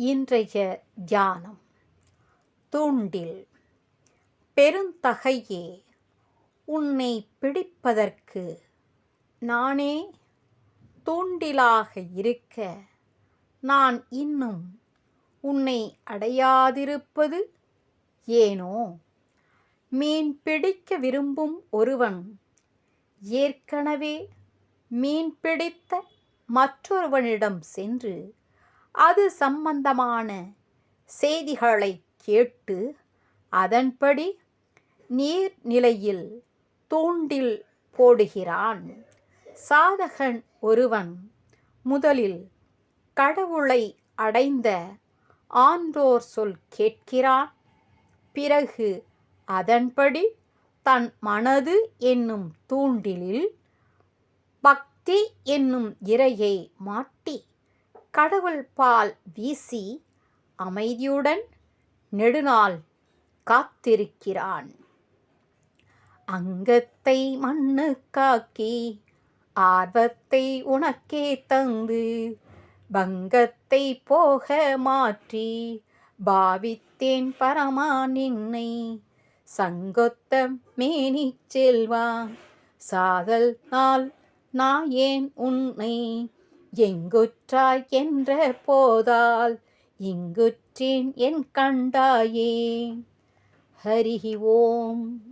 இன்றைய தியானம். தூண்டில். பெருந்தகையே உன்னை பிடிப்பதற்கு நானே தூண்டிலாக இருக்க நான் இன்னும் உன்னை அடையாதிருப்பது ஏனோ? மீன் பிடிக்க விரும்பும் ஒருவன் ஏற்கனவே மீன் பிடித்த மற்றொருவனிடம் சென்று அது சம்பந்தமான செய்திகளை கேட்டு அதன்படி நீர்நிலையில் தூண்டில் போடுகிறான். சாதகன் ஒருவன் முதலில் கடவுளை அடைந்த ஆன்றோர் சொல் கேட்கிறான். பிறகு அதன்படி தன் மனது என்னும் தூண்டிலில் பக்தி என்னும் இரையை மாட்டி கடவுள் பால் வீசி அமைதியுடன் நெடுநாள் காத்திருக்கிறான். அங்கத்தை மண்ணுக்காக்கி ஆர்வத்தை உனக்கே தந்து பங்கத்தை போக மாற்றி பாவித்தேன் பரமா நின்னை சங்கொத்த மேனி செல்வா சாதல் நாள் நான் ஏன் உன்னை எங்குற்றாய் என்ற போதால் இங்குற்றேன் என் கண்டாயே. ஹரிஹி ஓம்.